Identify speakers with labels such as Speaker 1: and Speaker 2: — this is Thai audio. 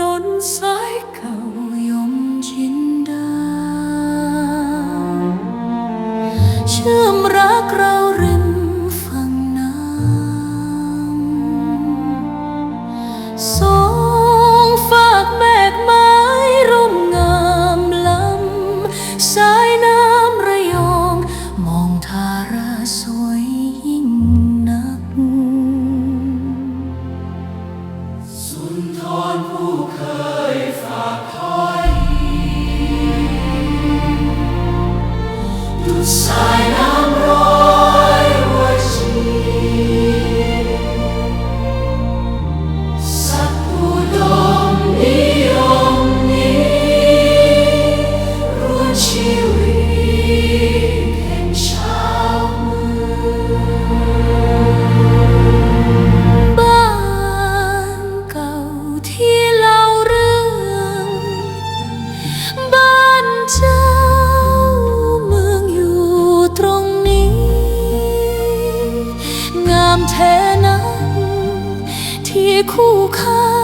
Speaker 1: นนสายเก่ายมจินดา เชื่อมรักเราริมฝั่งน้ำามแท้นั้น ที่คู่ค่า